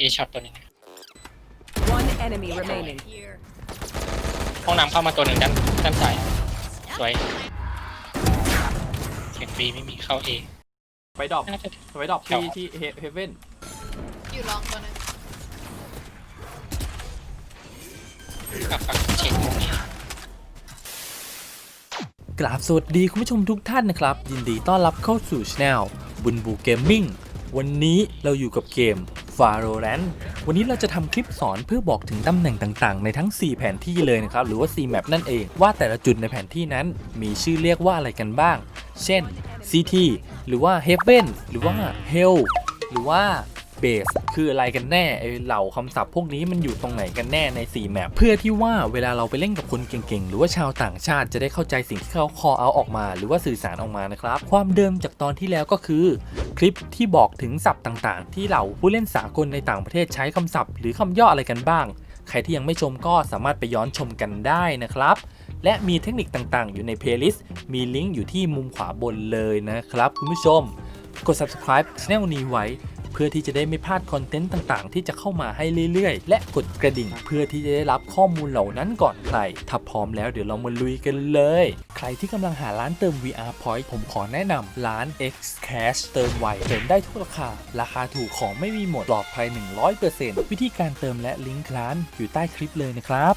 เอช็อตตัวหนึง One enemy remaining. ห้องน้ำเข้ามาตัวหนึ่งด้านด้านซ้ายสวยเสียงบีไม่มีเข้าเอไปดรอปน่าจะไปดรอปแถวที่ที่เฮเว่นอยู่ลองตัวนึงกับฝั่งเช็คตรงนี้กราบสวัสดีคุณผู้ชมทุกท่านนะครับ ยินดีต้อนรับเข้าสู่ช anel บุญบูเกมมิ่งวันนี้เราอยู่กับเกม Valorant วันนี้เราจะทำคลิปสอนเพื่อบอกถึงตำแหน่งต่างๆ ในทั้ง 4 แผนที่เลยนะครับ หรือว่า 4 map นั่นเอง ว่าแต่ละจุดในแผนที่นั้นมีชื่อเรียกว่าอะไรกันบ้าง เช่น CT หรือว่า Heaven หรือว่า Hell หรือว่า เบสคืออะไรกันแน่ไอเหล่าคำศัพท์พวกนี้มันอยู่ตรงไหนกันแน่ใน 4 แมปเพื่อที่ว่าเวลาเราไปเล่นกับคนเก่งๆ หรือว่าชาวต่างชาติจะได้เข้าใจสิ่งที่เขาคอเอาออกมา หรือว่าสื่อสารออกมานะครับ ความเดิมจากตอนที่แล้วก็คือ คลิปที่บอกถึงศัพท์ต่างๆ ที่เหล่าผู้เล่นสากลในต่างประเทศใช้คำศัพท์ หรือคำย่ออะไรกันบ้าง ใครที่ยังไม่ชมก็สามารถไปย้อนชมกันได้นะครับและมีเทคนิคต่างๆ อยู่ในเพลย์ลิสต์ มีลิงก์อยู่ที่มุมขวาบนเลยนะครับ คุณผู้ชม กด subscribe channel นี้ไว้ เพื่อที่จะได้ไม่พลาดคอนเทนต์ต่างๆ ที่จะเข้ามาให้เรื่อยๆ และกดกระดิ่งเพื่อที่จะได้รับข้อมูลเหล่านั้นก่อนใคร ถ้าพร้อมแล้วเดี๋ยวเรามาลุยกันเลย ใครที่กำลังหาร้านเติม VR Point ผมขอแนะนำร้าน X Cash เติมไวเติมได้ทุกราคา ราคาถูกของไม่มีหมดปลอดภัย 100%วิธีการเติมและลิงก์ร้านอยู่ใต้คลิปเลยนะครับ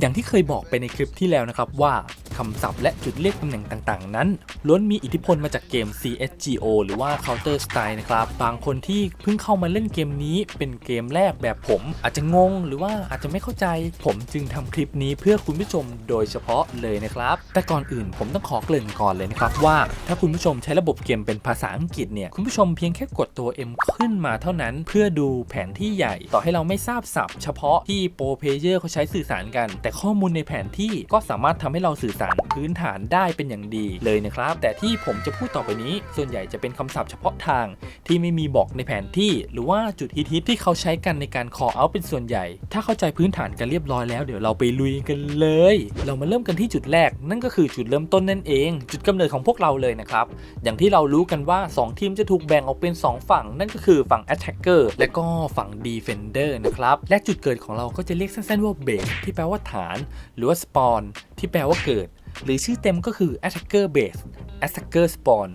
อย่างที่เคยบอกไปในคลิปที่แล้วนะครับว่า คำศัพท์และจุดเรียกตำแหน่งต่างๆ นั้น ล้วนมีอิทธิพลมาจากเกม CSGO หรือว่า Counter Strike นะครับ บางคนที่เพิ่งเข้ามาเล่นเกมนี้เป็นเกมแรกแบบผม อาจจะงงหรือว่าอาจจะไม่เข้าใจ ผมจึงทำคลิปนี้เพื่อคุณผู้ชมโดยเฉพาะเลยนะครับ แต่ก่อนอื่นผมต้องขอเกริ่นก่อนเลยนะครับว่าถ้าคุณผู้ชมใช้ระบบเกมเป็นภาษาอังกฤษเนี่ยคุณผู้ชมเพียงแค่กดตัว M ขึ้นมาเท่านั้นเพื่อดูแผนที่ใหญ่ ต่อให้เราไม่ทราบศัพท์ เฉพาะที่โปรเพเยอร์เขาใช้สื่อสารกัน แต่ข้อมูลในแผนที่ก็สามารถทำให้เราสื่อสารพื้นฐานได้เป็นอย่างดีเลยนะครับ แต่ที่ผมจะพูดต่อไปนี้ ส่วนใหญ่จะเป็นคำศัพท์เฉพาะทางที่ไม่มีบอกในแผนที่ หรือว่าจุดฮิตๆที่เขาใช้กันในการ call out เป็นส่วนใหญ่ ถ้าเข้าใจพื้นฐานกันเรียบร้อยแล้วเดี๋ยวเราไปลุยกันเลย เรามาเริ่มกันที่จุดแรก นั่นก็คือจุดเริ่มต้นนั่นเอง จุดกำเนิดของพวกเราเลยนะครับ อย่างที่เรารู้กันว่า 2 ทีมจะถูกแบ่งออกเป็น 2 ฝั่ง นั่นก็คือฝั่ง attacker และก็ฝั่ง defender นะครับ และจุดเกิดของเราก็จะเรียกสั้นๆว่า base ที่แปลว่าฐาน หรือว่า spawn ที่แปลว่าเกิด หรือชื่อเต็มก็คือ attacker base attacker spawn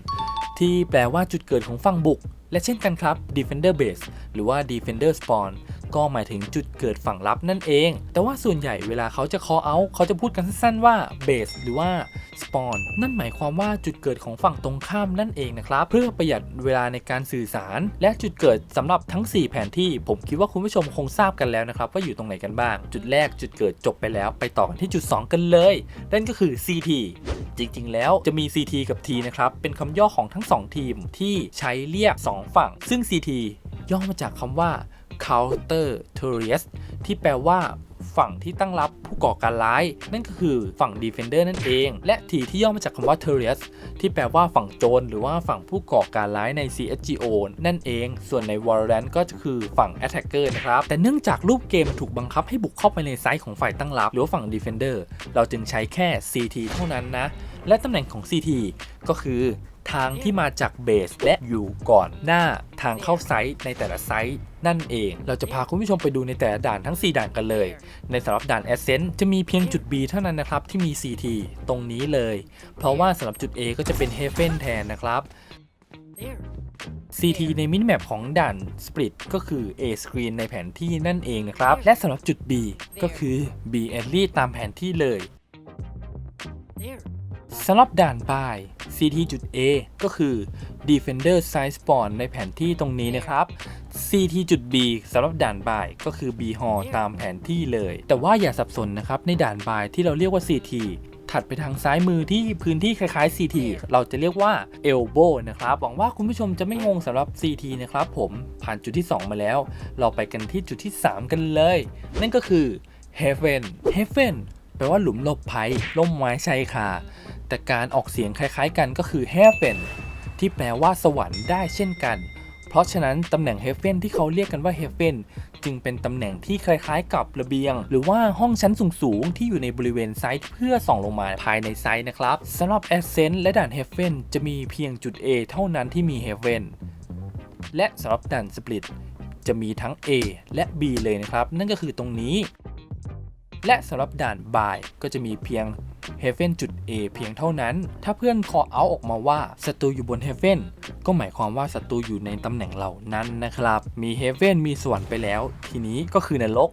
ที่แปลว่าจุดเกิดของฝั่งบุก และเช่นกันครับ defender base หรือว่า defender spawn ก็หมายถึงจุดเกิดฝั่งลับนั่นเอง แต่ว่าส่วนใหญ่เวลาเขาจะ call out เขาจะพูดกันสั้นๆว่า base หรือว่า spawn นั่นหมายความว่าจุดเกิดของฝั่งตรงข้ามนั่นเองนะครับ เพื่อประหยัดเวลาในการสื่อสาร และจุดเกิดสำหรับทั้ง 4 แผนที่ ผมคิดว่าคุณผู้ชมคงทราบกันแล้วนะครับ ว่าอยู่ตรงไหนกันบ้าง จุดแรกจุดเกิดจบไปแล้ว ไปต่อกันที่จุด 2 กันเลย นั่นก็คือ CT จริงๆ แล้วจะมี CT กับ T นะครับ เป็นคำย่อของทั้ง 2 ทีมที่ใช้เรียก 2 ฝั่ง ซึ่ง CT ย่อมาจากคำว่า counter terrorist ที่แปลว่าฝั่งที่ตั้งรับผู้ก่อการร้าย นั่นก็คือฝั่ง defender นั่นเอง และ T ที่ย่อมาจากคำว่า terrorist ที่แปลว่าฝั่งโจรหรือว่าฝั่งผู้ก่อการร้ายใน CSGO นั่นเอง ส่วนใน Valorant ก็คือฝั่ง attacker นะครับ แต่เนื่องจากรูปเกมถูกบังคับให้บุกเข้าไปในไซต์ของฝ่ายตั้งรับ หรือฝั่ง defender เราจึงใช้แค่ CT เท่านั้นนะ และตำแหน่งของ CT ก็คือ ทางที่มาจากเบสและอยู่ก่อนหน้าทางเข้าไซต์ในแต่ละไซต์นั่นเอง เราจะพาคุณผู้ชมไปดูในแต่ละด่านทั้ง 4 ด่านกันเลย ในสำหรับด่าน Ascent จะมีเพียงจุด B เท่านั้นนะครับที่มี CT ตรงนี้เลย เพราะว่าสำหรับจุด A ก็จะเป็น Heaven แทนนะครับ CT ในมินิแมปของด่าน Split ก็คือ A Screen ในแผนที่นั่นเองนะครับ และสำหรับจุด B ก็คือ B Alley ตามแผนที่เลย สำหรับด่านปลาย CT จุด A ก็คือ Defender Side Spawn ในแผนที่ตรงนี้นะครับ CT จุด B สำหรับด่านบ่ายก็คือ B Hall ตามแผนที่เลย แต่ว่าอย่าสับสนนะครับในด่านบ่ายที่เราเรียกว่า CT ถัดไปทางซ้ายมือที่พื้นที่คล้ายๆ CT เราจะเรียกว่า Elbow นะครับ หวังว่าคุณผู้ชมจะไม่งงสำหรับ CT นะครับผมผ่านจุดที่ 2 มาแล้ว เราไปกันที่จุดที่ 3 กันเลย นั่นก็คือ Heaven Heaven แปลว่าหลุมหลบภัยล่มไม้ชายคา แต่การออกเสียงคล้ายๆกันก็คือ heaven ที่แปลว่าสวรรค์ได้เช่นกัน เพราะฉะนั้นตำแหน่งเฮฟเ e นที่เขาเรียกกันว่าเฮฟเ e นจึงเป็นตำแหน่งที่คล้ายๆกับระเบียง หรือว่าห้องชั้นสูงๆ ที่อยู่ในบริเวณไซต์เพื่อส่องลงมาภายในไซต์นะครับสำหรับ Ascent และด่านเฮฟเ e นจะมีเพียงจุด A เท่านั้นที่มีเฮฟเ e นและสำหรับด่านสปลิตจะมีทั้ง A และ B เลยนะครับ นั่นก็คือตรงนี้ และสำหรับด่านบายก็จะมีเพียง Heaven จุด A เพียงเท่านั้น ถ้าเพื่อนคอเอาออกมาว่าศัตรูอยู่บน Heaven ก็หมายความว่าศัตรูอยู่ในตำแหน่งเหล่านั้นนะครับ มี Heaven มีสวรรค์ไปแล้ว ทีนี้ก็คือนรก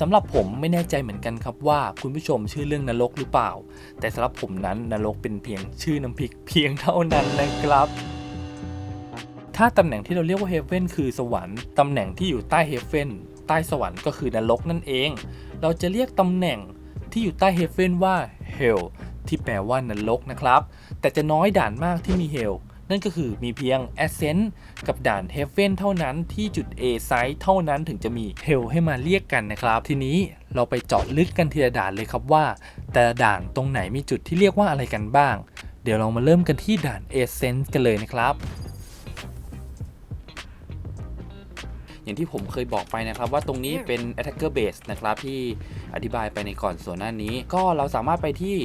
สำหรับผมไม่แน่ใจเหมือนกันครับว่าคุณผู้ชมชื่อเรื่องนรกหรือเปล่า แต่สำหรับผมนั้นนรกเป็นเพียงชื่อน้ำพริกเพียงเท่านั้นนะครับถ้าตำแหน่งที่เราเรียกว่า Heaven คือสวรรค์ ตำแหน่งที่อยู่ใต้ Heaven ใต้สวรรค์ก็คือนรกนั่นเอง เราจะเรียกตำแหน่ง ที่อยู่ใต้ Heaven ว่า Hell ที่แปลว่านรกนะครับ แต่จะน้อยด่านมากที่มี Hell นั่นก็คือมีเพียง Ascent กับด่าน Heaven เท่านั้นที่จุด A site เท่านั้นถึงจะมี Hell ให้มาเรียกกันนะครับ ทีนี้เราไปเจาะลึกกันทีละด่านเลยครับว่า แต่ละด่านตรงไหนมีจุดที่เรียกว่าอะไรกันบ้าง เดี๋ยวเรามาเริ่มกันที่ด่าน Ascent กันเลยนะครับ อย่างที่ผมเคยบอกไปนะครับ ว่าตรงนี้เป็น attacker base นะครับที่อธิบายไปในก่อนส่วนหน้านี้ ก็เราสามารถไปที่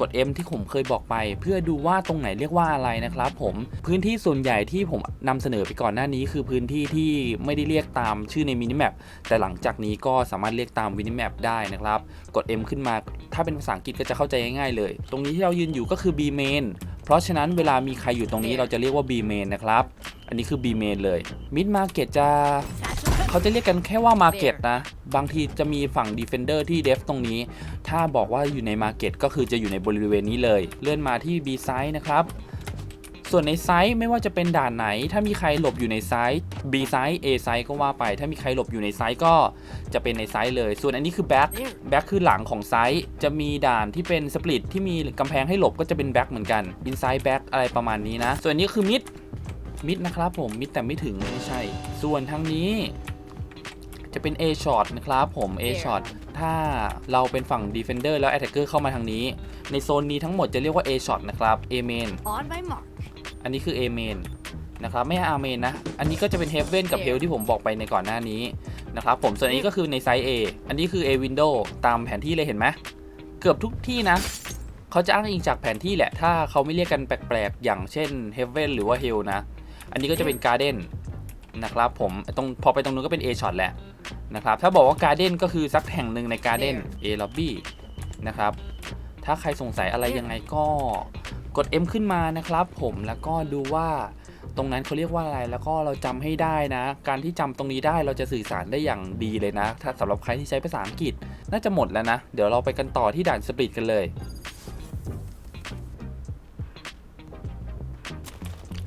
กด M ที่ผมเคยบอกไป เพื่อดูว่าตรงไหนเรียกว่าอะไรนะครับ ผมพื้นที่ส่วนใหญ่ที่ผมนำเสนอไปก่อนหน้านี้คือพื้นที่ที่ไม่ได้เรียกตามชื่อในมินิแมปแต่หลังจากนี้ก็สามารถเรียกตามมินิแมปได้นะครับ กด M ขึ้นมา ถ้าเป็นภาษาอังกฤษก็จะเข้าใจง่ายๆเลย ตรงนี้ที่เรายืนอยู่ก็คือ B main เพราะฉะนั้นเวลามีใครอยู่ตรงนี้เราจะเรียกว่า B main นะครับ อันนี้คือ B main เลย Mid Market จะเขาจะเรียกกันแค่ว่า Market นะ บางทีจะมีฝั่ง Defender ที่ Def ตรงนี้ ถ้าบอกว่าอยู่ใน Market ก็คือจะอยู่ในบริเวณนี้เลย เลื่อนมาที่ B side นะครับส่วนในไซส์ไม่ว่าจะเป็นด่านไหน ถ้ามีใครหลบอยู่ในไซส์ B ไซส์ A ไซส์ก็ว่าไป ถ้ามีใครหลบอยู่ในไซส์ก็จะเป็นในไซส์เลย ส่วนอันนี้คือ Back Back คือหลังของไซส์จะมีด่านที่เป็นสปลิตที่มีกำแพงให้หลบก็จะเป็น Back เหมือนกัน Inside Back อะไรประมาณนี้นะ ส่วนนนี้คือ Mid มิดนะครับผมมิดแต่ไม่ถึงไม่ใช่ ส่วนทางนี้ จะเป็น A shot นะครับผม A shot ถ้าเราเป็นฝั่ง defender แล้ว attacker เข้ามาทางนี้ ในโซนนี้ทั้งหมดจะเรียกว่า A shot นะครับ A main On my mark. อันนี้คือ A main นะครับไม่ใช่ R main นะ อันนี้ก็จะเป็น Heaven กับ Hell ที่ผมบอกไปในก่อนหน้านี้นะครับผมส่วนอันนี้ก็คือในไซส์ A อันนี้คือ A window ตามแผนที่เลยเห็นไหมเกือบทุกที่นะ เขาจะอ้างอิงจากแผนที่แหละ ถ้าเขาไม่เรียกกันแปลกๆ อย่างเช่น Heaven หรือว่า Hell นะ อันนี้ก็จะเป็น Garden นะครับผมตรงพอไปตรงนู้นก็เป็น A shot แหละนะครับถ้าบอกว่า Garden ก็คือสักแห่งหนึ่งใน Garden A lobby นะครับถ้าใครสงสัยอะไรยังไงก็กด M ขึ้นมานะครับ ผมแล้วก็ดูว่าตรงนั้นเขาเรียกว่าอะไรแล้วก็เราจำให้ได้นะ การที่จำตรงนี้ได้เราจะสื่อสารได้อย่างดีเลยนะ ถ้าสำหรับใครที่ใช้ภาษาอังกฤษน่าจะหมดแล้วนะ เดี๋ยวเราไปกันต่อที่ด่านสปริตกันเลย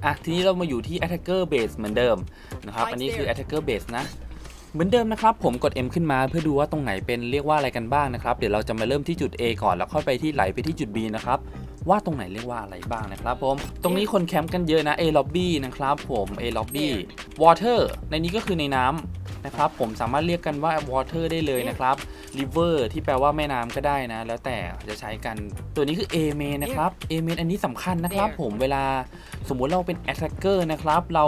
อะทีนี้เรามาอยู่ที่ attacker base เหมือนเดิมนะครับอันนี้คือ attacker base นะเหมือนเดิมนะครับผมกด M ขึ้นมาเพื่อดูว่าตรงไหนเป็นเรียกว่าอะไรกันบ้างนะครับ เดี๋ยวเราจะมาเริ่มที่จุด A ก่อนแล้วค่อยไปที่ไหลไปที่จุด B นะครับว่าตรงไหนเรียกว่าอะไรบ้างนะครับผม ตรงนี้คนแคมป์กันเยอะนะ A lobby นะครับผม A lobby water ในนี้ก็คือในน้ำนะครับผมสามารถเรียกกันว่า water ได้เลยนะครับ river ที่แปลว่าแม่น้ำก็ได้นะ แล้วแต่จะใช้กันตัวนี้คือ A main นะครับ A main อันนี้สำคัญนะครับ ผมเวลาสมมุติเราเป็น attacker นะครับ เรา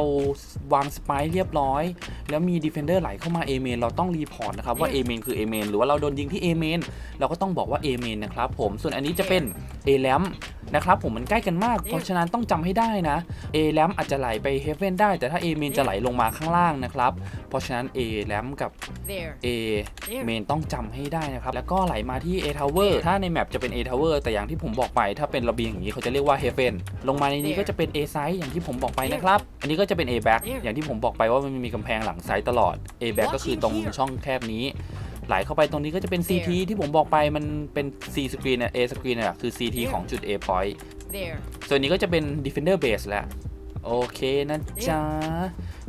วางสไปเรียบร้อย แล้วมี defender ไหลเข้ามา A main เราต้องรีพอร์ตนะครับว่า A main คือ A main หรือว่าเราโดนยิงที่ A main เราก็ต้องบอกว่า A main นะครับผมส่วนอันนี้จะเป็น A lamp นะครับผมมันใกล้กันมาก เพราะฉะนั้นต้องจำให้ได้นะ A lamp อาจจะไหลไป heaven ได้แต่ถ้า A main จะไหลลงมาข้างล่างนะครับ เพราะฉะนั้น A lamp กับ There. A main ต้องจำให้ได้นะครับ แล้วก็ไหลมาที่ A tower ถ้าในแมปจะเป็น A tower แต่อย่างที่ผมบอกไป ถ้าเป็นระเบียงอย่างนี้เขาจะเรียกว่า heaven ลงมาในนี้ก็จะเป็น A side อย่างที่ผมบอกไปนะครับ อันนี้ก็จะเป็น A back อย่างที่ผมบอกไปว่ามันมีกำแพงหลังไซด์ตลอด A back ก็คือตรงช่องแคบนี้ไหลเข้าไปตรงนี้ก็จะเป็น CT ที่ผมบอกไปมันเป็น C screen เนี่ย A screen เนี่ยคือ CT ของจุด A point There. ส่วนนี้ก็จะเป็น Defender Base แหละโอเคนะจ๊ะ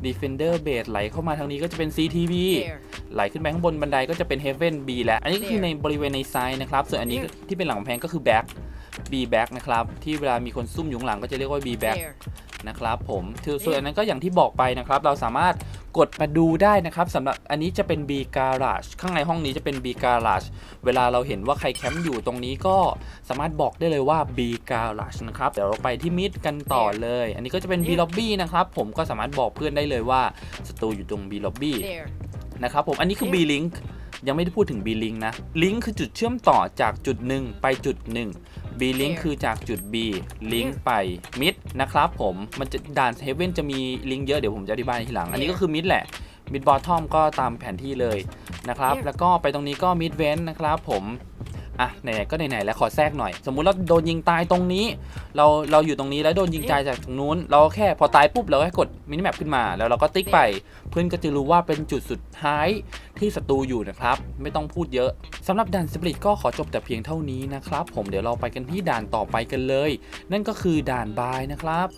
Defender Base ไหลเข้ามาทางนี้ก็จะเป็น CTB There. ไหลขึ้นไปข้างบนบันไดก็จะเป็น Heaven B แล้ว อันนี้ก็คือในบริเวณในซ้ายนะครับ ส่วนอันนี้ที่เป็นหลังกำแพงก็คือ Back B Back นะครับ ที่เวลามีคนซุ่มอยู่ข้างหลังก็จะเรียกว่า B Back There. นะครับผมคือส่วนอันนั้นก็อย่างที่บอกไปนะครับ เราสามารถกดมาดูได้นะครับสำหรับอันนี้จะเป็น B Garage ข้างในห้องนี้จะเป็น B Garage เวลาเราเห็นว่าใครแคมป์อยู่ตรงนี้ก็สามารถบอกได้เลยว่า B Garage นะครับเดี๋ยวเราไปที่มิดกันต่อเลย อันนี้ก็จะเป็น B Lobby นะครับ ผมก็สามารถบอกเพื่อนได้เลยว่าศัตรูอยู่ตรง B Lobby There. นะครับผมอันนี้คือ B Link ยังไม่ได้พูดถึง B Link นะ Link คือจุดเชื่อมต่อจากจุดหนึ่งไปจุดหนึ่ง B Link คือจากจุด B Link ไป Mid นะครับผมมันจะด่าน Heaven จะมีลิงก์เยอะเดี๋ยวผมจะอธิบายทีหลัง อันนี้ก็คือ Mid แหละ Mid Bottom ก็ตามแผนที่เลยนะครับ แล้วก็ไปตรงนี้ก็ Mid Vent นะครับผม อะไหนๆก็ไหนๆแล้วขอแทรกหน่อย สมมุติเราโดนยิงตายตรงนี้ เราเราอยู่ตรงนี้แล้วโดนยิงตายจากตรงนู้น เราแค่พอตายปุ๊บเราก็แค่กดมินิแมปขึ้นมา แล้วเราก็ติ๊กไปเพื่อนก็จะรู้ว่าเป็นจุดสุดท้ายที่ศัตรูอยู่นะครับ ไม่ต้องพูดเยอะสำหรับด่านสปริตก็ขอจบแต่เพียงเท่านี้นะครับ ผมเดี๋ยวเราไปกันที่ด่านต่อไปกันเลย นั่นก็คือด่านบายนะครับ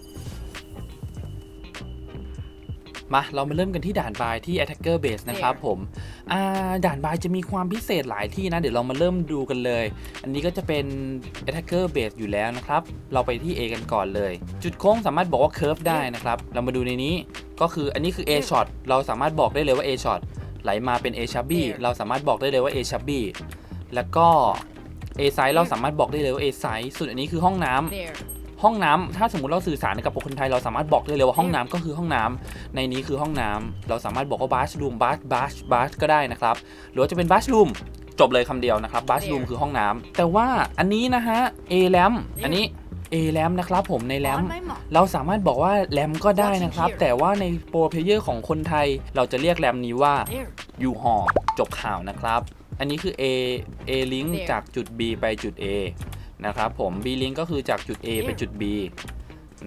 มาเรามาเริ่มกันที่ด่านบายที่ Attacker Base นะครับผมอ่าด่านบายจะมีความพิเศษหลายที่นะ เดี๋ยวเรามาเริ่มดูกันเลย อันนี้ก็จะเป็น Attacker Base อยู่แล้วนะครับ เราไปที่ A กันก่อนเลย จุดโค้งสามารถบอกว่า Curve ได้นะครับ เรามาดูในนี้ก็คืออันนี้คือ A shot เราสามารถบอกได้เลยว่า A shot ไหลมาเป็น A chubby เราสามารถบอกได้เลยว่า A chubby แล้วก็ A side เราสามารถบอกได้เลยว่า A side ส่วนอันนี้คือห้องน้ำ There. ห้องน้ำถ้าสมมติเราสื่อสารกับคนไทยเราสามารถบอกได้เลยว่าห้องน้ำก็คือห้องน้ำในนี้คือห้องน้ำเราสามารถบอกว่าบัสรูมบัสบัสบัสก็ได้นะครับ หรือว่าจะเป็นบัสรูมจบเลยคำเดียวนะครับบัสรูมคือห้องน้ำแต่ว่าอันนี้นะฮะ A แลมอันนี้ A แลมนะครับผมในแลม On my mark. เราสามารถบอกว่าแรมก็ได้นะครับ แต่ว่าในโปรเพลเยอร์ของคนไทย เราจะเรียกแรมนี้ว่า There. ยูหอจบข่าวนะครับ อันนี้คือ A A link จากจุด B ไปจุด A นะครับผม B link ก็คือจากจุด A ไปจุด B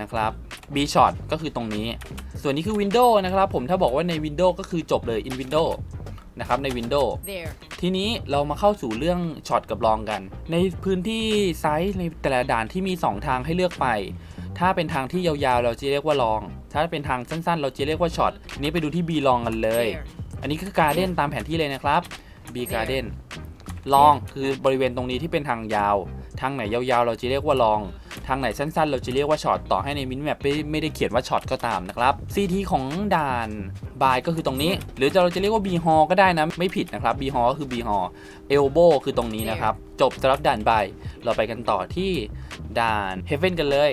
นะครับ B short ก็คือตรงนี้ ส่วนนี้คือ Windows นะครับผมถ้าบอกว่าใน Windows ก็คือจบเลย in Windows นะครับใน Windows There. ทีนี้เรามาเข้าสู่เรื่องช็อตกับลองกัน ในพื้นที่ไซส์ในแต่ละด่านที่มี 2 ทางให้เลือกไป ถ้าเป็นทางที่ยาวๆ เราจะเรียกว่าลอง ถ้าเป็นทางสั้นๆ เราจะเรียกว่าช็อตทีนี้ไปดูที่ B ลองกันเลย There. อันนี้คือการ์เด้นตามแผนที่เลยนะครับ B Garden ลองคือบริเวณตรงนี้ที่เป็นทางยาว ทางไหนยาวๆ เราจะเรียกว่าลอง ทางไหนสั้นๆ เราจะเรียกว่าช็อตต่อให้ในมินิแมปไม่ได้เขียนว่าช็อตก็ตามนะครับ CT ของด่านบายก็คือตรงนี้ หรือเราจะเรียกว่า B Hall ก็ได้นะไม่ผิดนะครับ B Hall ก็คือ B Hall Elbow คือตรงนี้นะครับจบสำหรับด่านบายเราไปกันต่อที่ด่านเฮเว่นกันเลย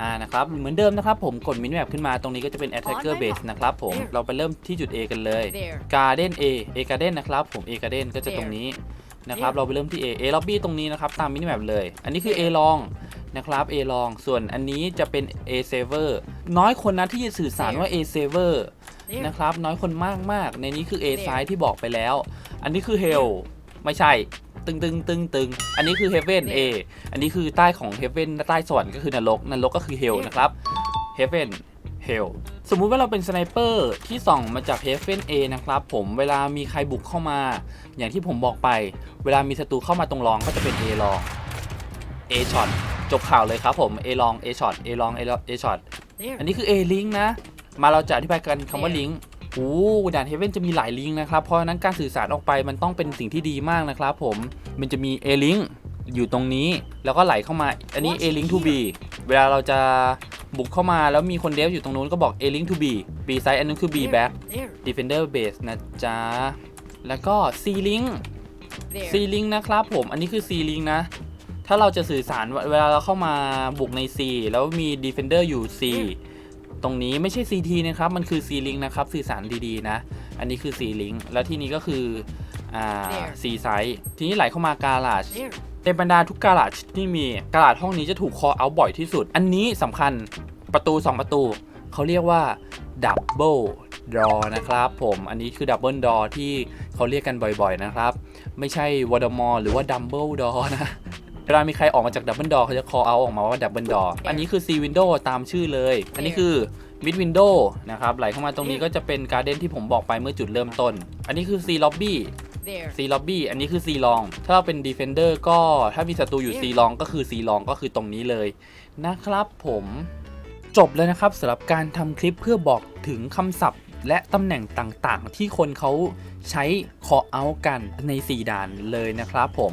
อ่านะครับเหมือนเดิมนะครับผมกดมินิแมปขึ้นมาตรงนี้ก็จะเป็น attacker base นะครับผมเราไปเริ่มที่จุด A กันเลย There. garden A A garden นะครับผม A garden ก็จะตรงนี้นะครับเราไปเริ่มที่ A A lobby ตรงนี้นะครับตามมินิแมปเลย อันนี้คือ A long นะครับ A long ส่วนอันนี้จะเป็น A saver น้อยคนนะที่จะสื่อสารว่า A saver There. นะครับน้อยคนมากมากๆในนี้คือ A side ที่บอกไปแล้ว อันนี้คือ hell ไม่ใช่ ตึงตึงตึงตึงอันนี้คือ heaven A อันนี้คือใต้ของ heaven ใต้สวรรค์ก็คือนรกนรกก็คือ hell นะครับ heaven hell สมมุติว่าเราเป็นสไนเปอร์ที่ส่องมาจาก heaven A นะครับผมเวลามีใครบุกเข้ามา อย่างที่ผมบอกไป เวลามีศัตรูเข้ามาตรงรองก็จะเป็น A รอง A shot จบข่าวเลยครับผม A รอง A shot A รอง A A shot There. อันนี้คือ A link นะ มาเราจะอธิบายกันคำว่า link โอ้ด่านเฮเว่นจะมีหลายลิงก์นะครับ เพราะฉะนั้นการสื่อสารออกไปมันต้องเป็นสิ่งที่ดีมากนะครับผม มันจะมี A link อยู่ตรงนี้แล้วก็ไหลเข้ามา อันนี้ A link to B เวลาเราจะบุกเข้ามาแล้วมีคนเดฟอยู่ตรงนู้นก็บอก A link to B B side อันนั้นคือ B back There. defender base นะจ๊ะ แล้วก็ C link There. C link นะครับผม อันนี้คือ C link นะ ถ้าเราจะสื่อสารเวลาเราเข้ามาบุกใน C แล้วมี defender อยู่ C ตรงนี้ไม่ใช่ CT นะครับ มันคือ C link นะครับสื่อสารดีๆนะ อันนี้คือ C link แล้วที่นี้ก็คืออ่า There. C side ทีนี้ไหลเข้ามา garage There. ในบรรดาทุกการาจที่มีการาจห้องนี้จะถูกคอเอาบ่อยที่สุด อันนี้สำคัญประตู 2 ประตู เขาเรียกว่าดับเบิลดอนะครับผมอันนี้คือดับเบิลดอที่เขาเรียกกันบ่อยๆนะครับ ไม่ใช่วอดมอหรือว่าดัมเบิลดอนะ เวลามีใครออกมาจากดับเบิลดอเขาจะ call out ออกมาว่าดับเบิลดออันนี้คือ C window ตามชื่อเลย อันนี้คือ mid window นะครับ ไหลเข้ามาตรงนี้ก็จะเป็นการ์เด้นที่ผมบอกไปเมื่อจุดเริ่มต้น อันนี้คือ C lobby There. C lobby อันนี้คือ C long ถ้าเราเป็น defender ก็ถ้ามีศัตรูอยู่ C long ก็คือ C long ก็คือตรงนี้เลยนะครับผมจบเลยนะครับสำหรับการทำคลิปเพื่อบอกถึงคำศัพท์ และตำแหน่งต่างๆ ที่คนเขาใช้ call out กันใน 4 ด่านเลยนะครับผม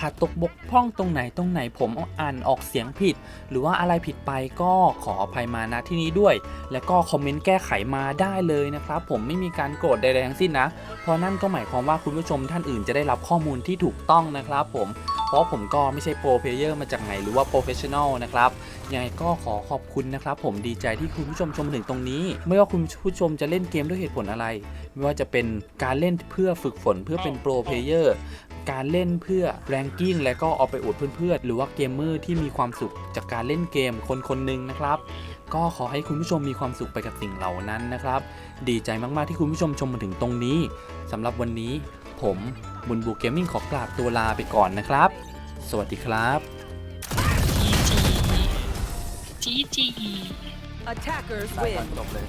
ขาดตกบกพร่องตรงไหนตรงไหนผมอ่านออกเสียงผิด หรือว่าอะไรผิดไปก็ขออภัยมาณที่นี้ด้วย แล้วก็คอมเมนต์แก้ไขมาได้เลยนะครับ ผมไม่มีการโกรธใดๆทั้งสิ้นนะ เพราะนั่นก็หมายความว่าคุณผู้ชมท่านอื่นจะได้รับข้อมูลที่ถูกต้องนะครับ ผมเพราะผมก็ไม่ใช่โปรเพลเยอร์มาจากไหนหรือว่าโปรเฟชชั่นอลนะครับยังไงก็ขอขอบคุณนะครับ ผมดีใจที่คุณผู้ชมชมถึงตรงนี้ ไม่ว่าคุณผู้ชมจะเล่นเกมด้วยเหตุผลอะไร ไม่ว่าจะเป็นการเล่นเพื่อฝึกฝนเพื่อเป็นโปรเพลเยอร์ การเล่นเพื่อแรงกิ้งและก็เอาไปอวดเพื่อนๆ หรือว่าเกมเมอร์ที่มีความสุขจากการเล่นเกมคนคนหนึ่งนะครับ ก็ขอให้คุณผู้ชมมีความสุขไปกับสิ่งเหล่านั้นนะครับ ดีใจมากๆที่คุณผู้ชมชมมาถึงตรงนี้สำหรับวันนี้ ผมบุญบูเกมมิ่งขอกราบตัวลาไปก่อนนะครับ สวัสดีครับจีจี Attackers win. จบเลย